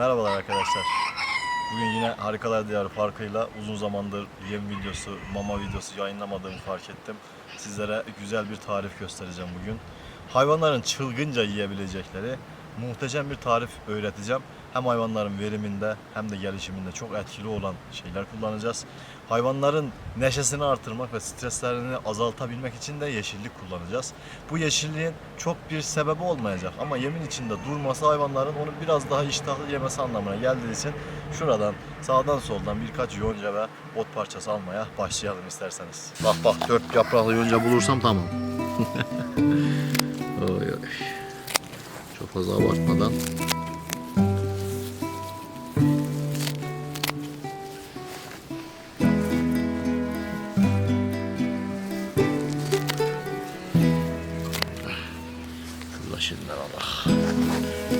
Merhabalar arkadaşlar. Bugün yine Harikalar Diyarı farkıyla uzun zamandır yem videosu, mama videosu yayınlamadığımı fark ettim. Sizlere güzel bir tarif göstereceğim bugün. Hayvanların çılgınca yiyebilecekleri muhteşem bir tarif öğreteceğim. Hem hayvanların veriminde hem de gelişiminde çok etkili olan şeyler kullanacağız. Hayvanların neşesini artırmak ve streslerini azaltabilmek için de yeşillik kullanacağız. Bu yeşilliğin çok bir sebebi olmayacak ama yemin içinde durması hayvanların onu biraz daha iştahlı yemesi anlamına geldiği için şuradan sağdan soldan birkaç yonca ve ot parçası almaya başlayalım isterseniz. Bak bak dört yapraklı yonca bulursam tamam. oy oy. Çok fazla abartmadan. Şimdiden Allah.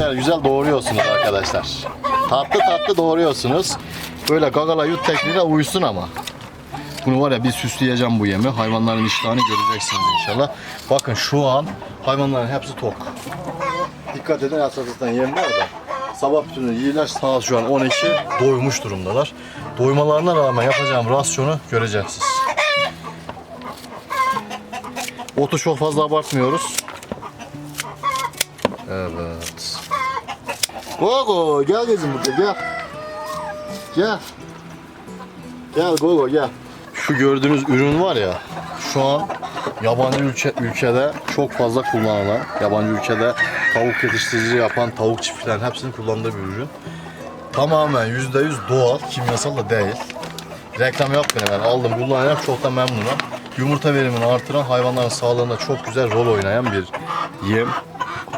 Güzel güzel doğruyorsunuz arkadaşlar. Tatlı tatlı doğruyorsunuz. Böyle gagala yut tekniğine uysun ama. Bunu var ya bir süsleyeceğim bu yemi. Hayvanların iştahını göreceksiniz inşallah. Bakın şu an hayvanların hepsi tok. Dikkat edin esasından yem var da. Sabah bütünü yiyiler saat şu an 12 doymuş durumdalar. Doymalarına rağmen yapacağım rasyonu göreceksiniz. Otu çok fazla abartmıyoruz. Evet. Gogo gel kızım burada gel. Gel. Gel Gogo gel. Şu gördüğünüz ürün var ya şu an yabancı ülke, ülkede çok fazla kullanılan, yabancı ülkede tavuk yetiştirici yapan tavuk çiftçilerin hepsinin kullandığı bir ürün. Tamamen %100 doğal, kimyasal da değil. Reklam yapmıyorum ben aldım kullanıyorum çok da memnunum. Yumurta verimini artıran hayvanların sağlığında çok güzel rol oynayan bir yem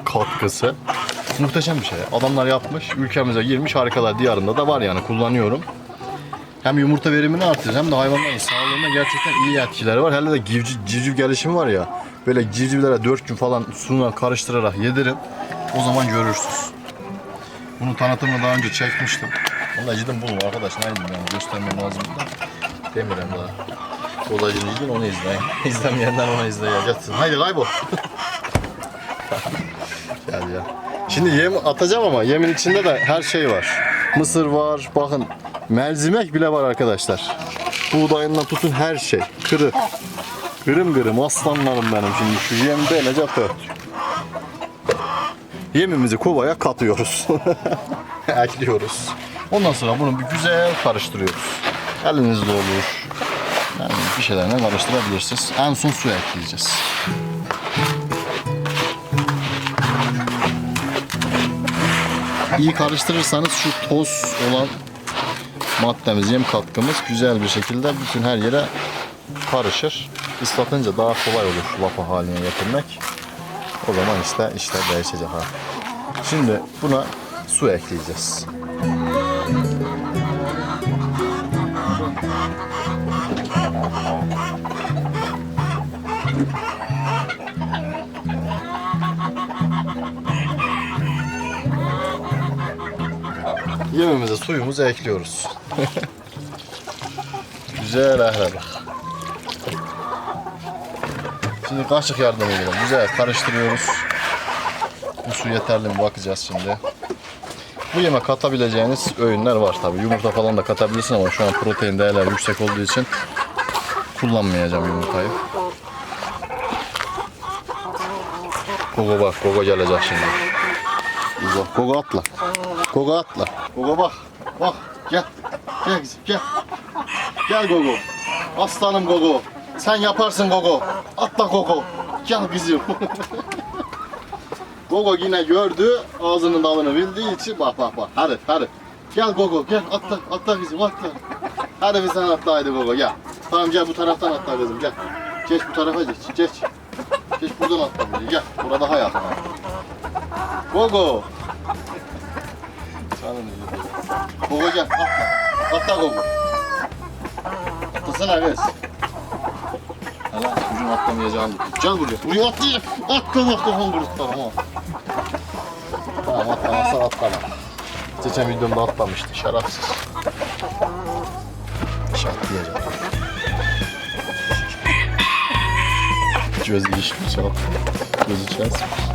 katkısı. Muhteşem bir şey. Adamlar yapmış, ülkemize girmiş harikalar diyarında da var yani kullanıyorum. Hem yumurta verimini artırır hem de hayvanların sağlığına gerçekten iyi etkileri var. Hele de civciv, civciv gelişimi var ya. Böyle civcivlere 4 gün falan suyla karıştırarak yedirin. O zaman görürsünüz. Bunu tanıtımını daha önce çekmiştim. Vallahi cidden bulun arkadaş. Ne dedim yani göstermem lazım da. Demiyorum daha. Kolacını izleyin onu izleyin. İzlemeyenler onu izleyeceksin. Haydi kaybol. Gel ya. Şimdi yem atacağım ama yemin içinde de her şey var. Mısır var, bakın mercimek bile var arkadaşlar. Buğdayından tutun her şey. Kırı. Gırım gırım aslanlarım benim şimdi şu yem böylece pört. Yemimizi kovaya katıyoruz. Ekliyoruz. Ondan sonra bunu bir güzel karıştırıyoruz. Elinizde olur. Yani bir şeylerle karıştırabilirsiniz. En son su ekleyeceğiz. İyi karıştırırsanız şu toz olan maddemiz, yem katkımız güzel bir şekilde bütün her yere karışır. Islatınca daha kolay olur lapa haline getirmek. O zaman işte işte değişecek ha. Şimdi buna su ekleyeceğiz. Yemimize suyumuzu ekliyoruz. Güzel ahlamak. Şimdi kaşık yardımıyla güzel karıştırıyoruz. Bu su yeterli mi bakacağız şimdi. Bu yeme katabileceğiniz öğünler var tabi. Yumurta falan da katabilirsin ama şu an protein değerleri yüksek olduğu için kullanmayacağım yumurtayı. Gogo bak, Gogo gelecek şimdi. Gogo, Gogo atla. Gogo atla. Gogo bak. Bak. Gel. Gel kızım gel. Gel Gogo. Aslanım Gogo. Sen yaparsın Gogo. Atla Gogo. Gel kızım. Gogo yine gördü. Ağzının dalını bildiği için bak bak bak. Hadi hadi. Gel Gogo gel atla atla kızım atla. Hadi bir sen atla haydi Gogo gel. Tamam gel bu taraftan atla kızım gel. Geç bu tarafa geç. Geç. Geç buradan atla gel. Burada daha yakın. Gogo. Canım iyi. Gogo gel atla. Atla Gogo. Atlasana kız. Hala çocuğun atlamayacağını. Gel buraya. Buraya atlayacak. Atla bak kafam kurutlarım ha. Tamam atlamazsa atlama. Geçen videomda atlamıştı şerefsiz. Hiç atlayacak. Gözü işmiş o. Gözü çarpmış.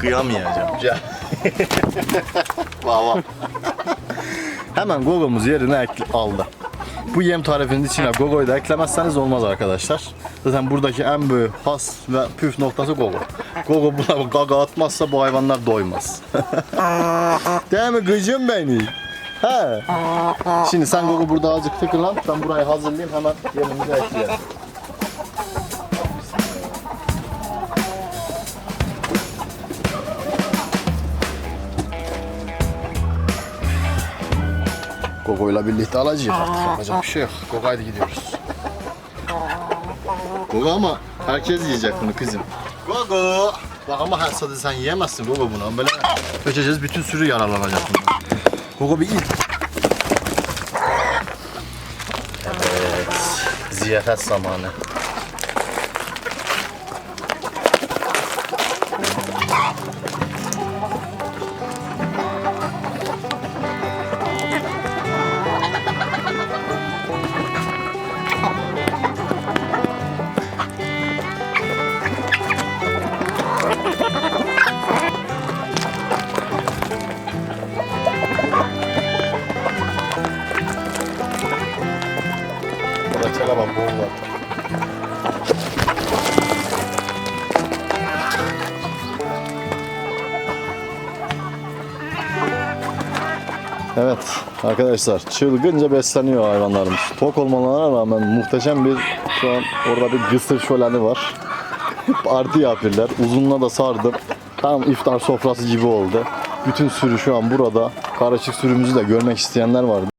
Kıyamayacağım. Vava. Hemen Gogo'muz yerine ekle- aldı. Bu yem tarifinin içine Gogo'yu da eklemezseniz olmaz arkadaşlar. Zaten buradaki en büyük has ve püf noktası Gogo. Gogo buna gaga atmazsa bu hayvanlar doymaz. Değil mi gıcım beni? He. Şimdi sen Gogo burada azıcık tıkırlan. Ben burayı hazırlayayım hemen yemimizi ekleyelim. Gogo'yla birlikte alacağız artık. Yapacak bir şey yok. Gogo'yla gidiyoruz. Gogo ama herkes yiyecek bunu kızım. Gogo. Bak ama her sadece sen yiyemezsin Gogo bunu. Böyle ölçeceğiz bütün sürü yararlanacak bundan. Gogo bir il. Evet. Ziyafet zamanı. Burada çelaban boğul var. Evet arkadaşlar çılgınca besleniyor hayvanlarımız. Tok olmalarına rağmen muhteşem bir şu an orada bir gısır şöleni var. Parti yapıyorlar. Uzunluğa da sardım. Tam iftar sofrası gibi oldu. Bütün sürü şu an burada. Karışık sürümüzü de görmek isteyenler var.